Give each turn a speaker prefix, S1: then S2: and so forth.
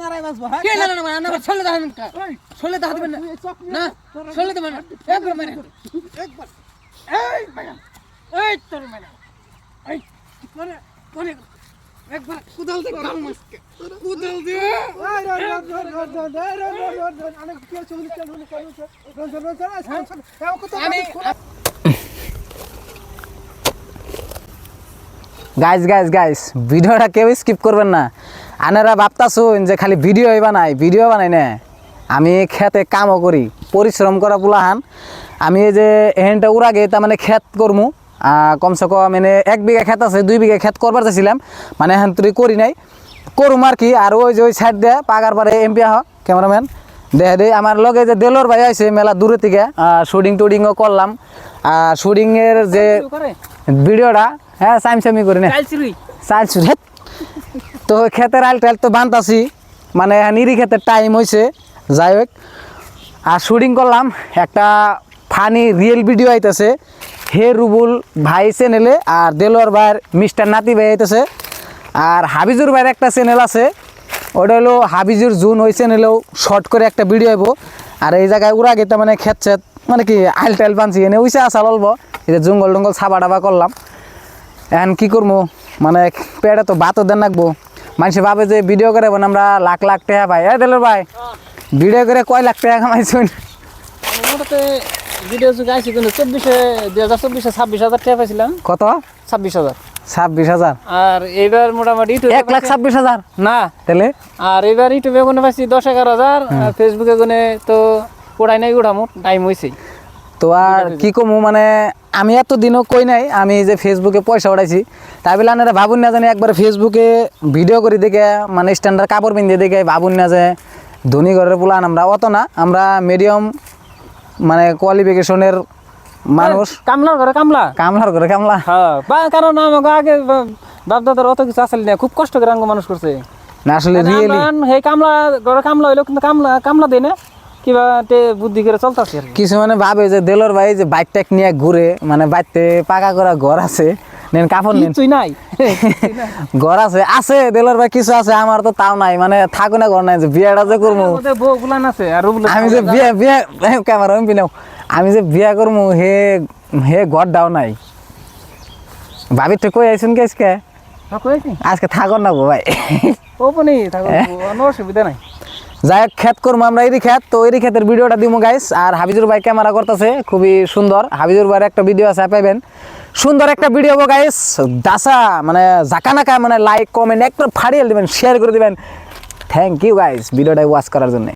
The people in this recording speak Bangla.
S1: নারায় বাঁচবো হ্যাঁ
S2: কে না না না না ছলে দাও না
S1: ওই,
S2: ছলে দাও দিবেন না
S1: তুই এই চক নিয়ে
S2: না
S1: তোর-
S2: ছলে দেবেন না একবার মারে
S1: একবার
S2: এই ম্যাডাম এই তোর ম্যাডাম এই করে করে একবার কুদাল দে গাল মাসকে কুদাল দে
S1: ওই, road, road, road, road, road, এই, রোড, রোড, রোড, রোড, অনেক কি হচ্ছে, উনি কেন, উনি কেন, উনি কেন, রোড, রোড, রোড, রোড, এই, শোন, শোন, এই, আমাকে তো
S2: আমি
S1: খোলা-
S3: গাইজ গাইজ গাইজ ভিডিওটা কেউ স্কিপ করবেন না আনারা ভাবতাছুন যে খালি ভিডিও বানাই ভিডিও বানাই না। আমি খেতে কামও করি পরিশ্রম করা পুলাহান। আমি এই যে এহেনটা উড়াগে তার মানে খেত করমু। কমসে কম মানে এক বিঘা খেত আছে দুই বিঘা খেত করবার চাইছিলাম। মানে এখন তুই করি নাই। করুম আর কি আর ওই যে ওই সাইড দিয়ে পাগার পারে এমপি আহ ক্যামেরাম্যান। দেখে দে আমার লগে যে দেলোর ভাই আছে মেলা দূরে থেকে শুটিং টুডিংও করলাম। আর শুটিংয়ের যে ভিডিওটা হ্যাঁ সাইমসামি করি না।
S2: চাইছি
S3: সুরেত তো ক্ষেতের আল টাল তো বানতাছি। মানে নিরি ক্ষেতের টাইম হয়েছে যাই হোক, আর শুটিং করলাম। একটা ফানি রিয়েল ভিডিও আইতেছে। হে রুবুল ভাই চ্যানেলে আর দেলোয়ার ভাইয়ের মিস্টার নাতি ভাই আইতেছে। আর হাবিজুর ভাইয়ের একটা চ্যানেল আছে। ওটা হলো হাবিজুর জুন ওই চ্যানেলেও শর্ট করে একটা ভিডিও আইব। আর এই জায়গায় উড়া গেতে মানে খেত মানে কি আইল টাইল বানছি। এনে উইসা আসা এই যে জঙ্গল টঙ্গল ছাবা টাবা করলাম। এখন কি করব মানে পেটে তো ভাতও দেন রাখব। মানুষে ভাবে যে ভিডিও করে বোন আমরা লাখ লাখ টাকা পাই। এ দিলের ভাই ভিডিও করে কয় লাখ টাকা কামাইছুন?
S2: ভিডিও যুগে কিন্তু চব্বিশে দুই হাজার চব্বিশে ছাব্বিশ হাজার টাকা পাইছিলাম।
S3: কত?
S2: ছাব্বিশ হাজার।
S3: ছাব্বিশ হাজার?
S2: আর এবার মোটামুটি
S3: এক লাখ ছাব্বিশ হাজার?
S2: না।
S3: তাহলে?
S2: আর এবার ইউটিউবে গুনে পাইছি দশ এগারো হাজার আর ফেসবুকে গুনে তো নাই উড়ামো টাইম হয়েছে
S3: তো আর কি কমু মানে আমি এত দিনও কই নাই আমি যে ফেসবুকে পয়সা উঠাইছি তাই বলে আপনারা ভাবুন না জানি একবার ফেসবুকে ভিডিও করে দেখে মানে স্ট্যান্ডার্ড কাপড় পিন্ধে দেখে ভাবুন না যে ধনী ঘরের পোলান আমরা। অত না আমরা মিডিয়াম মানে কোয়ালিফিকেশনের মানুষ।
S2: কামলার ঘরে কামলা?
S3: কামলার ঘরে কামলা।
S2: হ্যাঁ কারণ আমাকে আগে বাপ দাদার অত কিছু আসলে না খুব কষ্ট করে মানুষ করছে।
S3: না আসলে রিয়েলি
S2: কামলা ঘরে কামলা হইল কিন্তু কামলা কামলা দেয় না। কিবা বুদ্ধি করে চলতেছে
S3: কিছু মানে ভাবে যে দেলোর ভাই যে বাইক টাইক নিয়ে ঘুরে মানে বাইতে পাকা করা ঘর আছে নেন কাপড় নেন।
S2: কিছুই নাই।
S3: ঘর আছে আছে দেলোর ভাই কিছু আছে আমার তো তাও নাই মানে থাকো না ঘর নাই যে বিয়েটা যে করব
S2: আছে আর
S3: আমি যে বিয়ে বিয়ে ক্যামেরা এমপি নাও। আমি যে বিয়ে করব হে হে ঘর দাও নাই। ভাবি তো কই আইসুন কে আজকে?
S2: হ্যাঁ,
S3: আজকে থাকো না গো ভাই।
S2: ওপনি থাকো কোনো অসুবিধা নাই।
S3: যাই হোক, খেত করব আমরা এরই খেত। তো এরই খেতের ভিডিওটা দিব গাইস আর হাবিজুর ভাই ক্যামেরা করতেছে, খুবই সুন্দর। হাবিজুর ভাইয়ের একটা ভিডিও আছে, পাইবেন। সুন্দর একটা ভিডিও হব গাইস দাসা মানে জাকানাকা মানে লাইক কমেন্ট একটু ফাড়িয়ে দেবেন শেয়ার করে দেবেন। থ্যাংক ইউ গাইস ভিডিওটা ওয়াচ করার জন্য।